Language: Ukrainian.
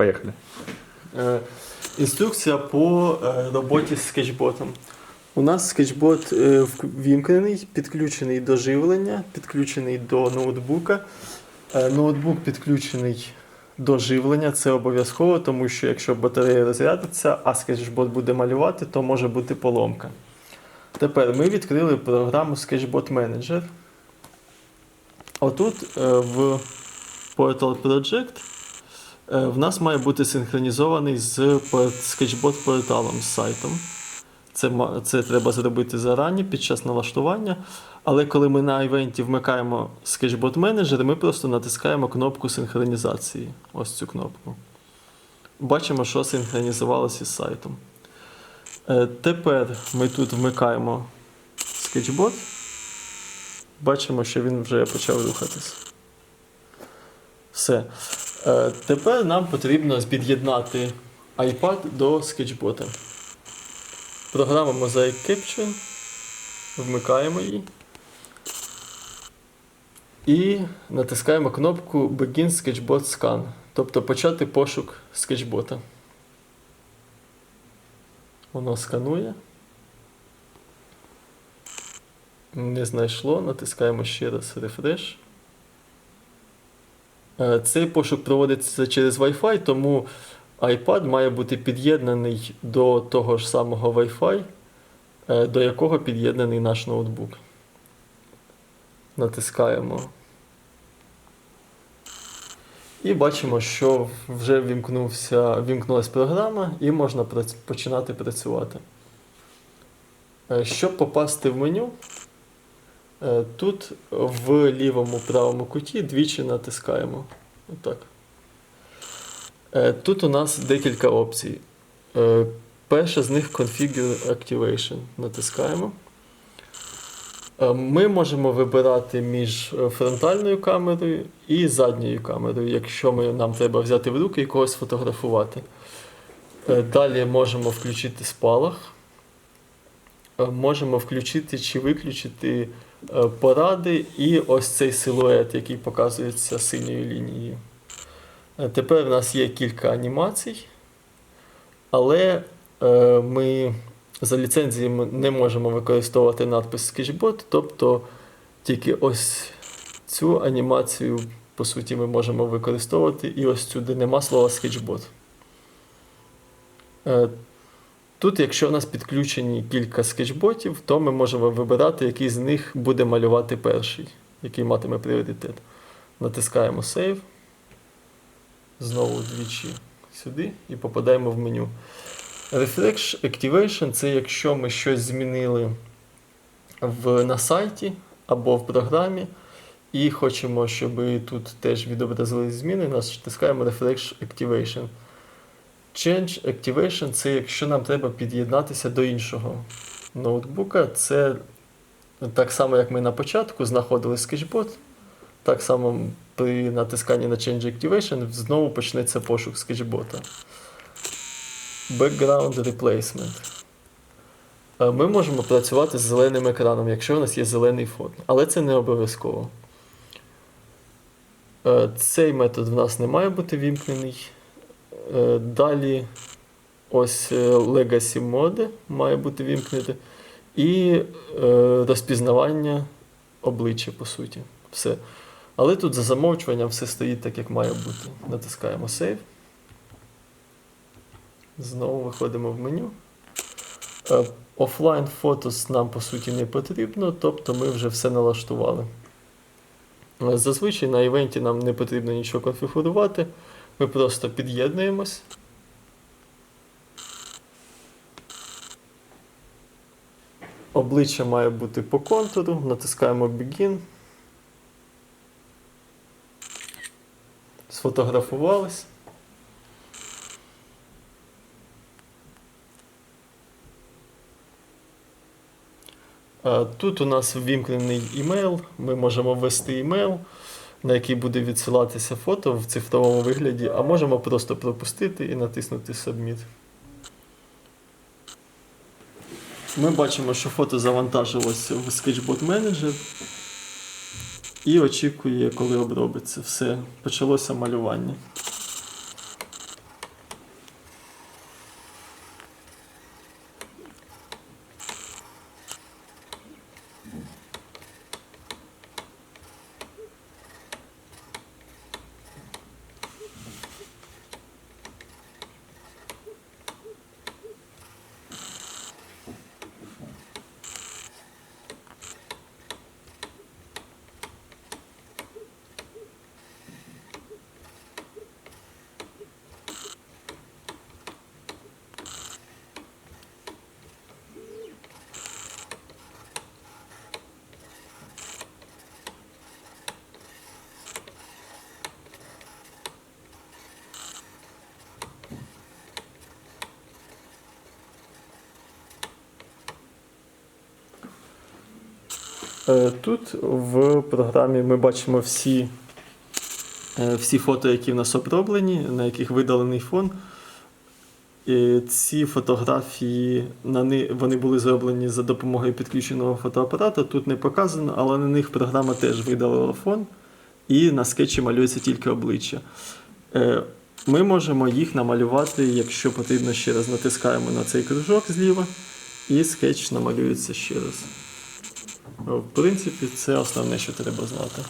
Поїхали. Е, Інструкція по е, роботі з скетчботом. У нас скетчбот е, ввімкнений, підключений до живлення, підключений до ноутбука. Е, Ноутбук підключений до живлення, це обов'язково, тому що якщо батарея розрядиться, а скетчбот буде малювати, то може бути поломка. Тепер ми відкрили програму Sketchbot Manager. Отут е, в Portal Project Е, В нас має бути синхронізований з скетчбот порталом з сайтом. Це, це треба зробити зарані під час налаштування. Але коли ми на івенті вмикаємо скетчбот менеджер, ми просто натискаємо кнопку синхронізації. Ось цю кнопку. Бачимо, що синхронізувалося із сайтом. Е, Тепер ми тут вмикаємо скетчбот. Бачимо, що він вже почав рухатись. Все. Е, Тепер нам потрібно під'єднати iPad до скетчбота. Програма Mosaic Capture. Вмикаємо її. І натискаємо кнопку Begin Sketchbot Scan, тобто почати пошук скетчбота. Воно сканує. Не знайшло, натискаємо ще раз Refresh. Е, Цей пошук проводиться через Wi-Fi, тому iPad має бути під'єднаний до того ж самого Wi-Fi, е, до якого під'єднаний наш ноутбук. Натискаємо. І бачимо, що вже вімкнулася програма і можна починати працювати. Е, Щоб попасти в меню, Тут в лівому правому куті двічі натискаємо. Отак. Е, Тут у нас декілька опцій. Е, Перша з них Configure Activation. Натискаємо. Е, Ми можемо вибирати між е, фронтальною камерою і задньою камерою, якщо ми, нам треба взяти в руки і когось фотографувати. Е, Далі можемо включити спалах. Е, Можемо включити чи виключити е, поради і ось цей силует, який показується синьою лінією. Е, Тепер у нас є кілька анімацій, але е, ми за ліцензіями не можемо використовувати надпис Sketchbot, тобто тільки ось цю анімацію, по суті, ми можемо використовувати, і ось цю, де нема слова Sketchbot. Тут, якщо у нас підключені кілька скетчботів, то ми можемо вибирати, який з них буде малювати перший, який матиме пріоритет. Натискаємо Save. Знову двічі сюди і попадаємо в меню. Refresh Activation це якщо ми щось змінили в, на сайті або в програмі, і хочемо, щоб тут теж відобразились зміни, натискаємо Refresh Activation. Change Activation це якщо нам треба під'єднатися до іншого ноутбука. Це так само, як ми на початку знаходили Sketchbot. Так само при натисканні на Change Activation знову почнеться пошук скетчбота. Background Replacement. Е, Ми можемо працювати з зеленим екраном, якщо у нас є зелений фон. Але це не обов'язково. Е, Цей метод в нас не має бути вімкнений. Е, Далі ось е, Legacy Mode має бути вімкнути. І е, розпізнавання обличчя, по суті. Все. Але тут за замовчуванням все стоїть так, як має бути. Натискаємо Save. Знову виходимо в меню. Offline Photos нам по суті не потрібно, тобто ми вже все налаштували. Зазвичай на івенті нам не потрібно нічого конфігурувати. Ми просто під'єднуємось. Обличчя має бути по контуру, натискаємо Begin. Сфотографувались. Тут у нас ввімкнений імейл. Ми можемо ввести імейл, на який буде відсилатися фото в цифровому вигляді, а можемо просто пропустити і натиснути Submit. Ми бачимо, що фото завантажилося в Sketchbot Manager і очікує, коли обробиться. Все, почалося малювання. Тут в програмі ми бачимо всі, е, всі фото, які в нас оброблені, на яких видалений фон. І ці фотографії вони були зроблені за допомогою підключеного фотоапарата. Тут не показано, але на них програма теж видалила фон, і на скетчі малюється тільки обличчя. Е, Ми можемо їх намалювати, якщо потрібно ще раз натискаємо на цей кружок зліва, і скетч намалюється ще раз. В принципі, це основне, що треба знати.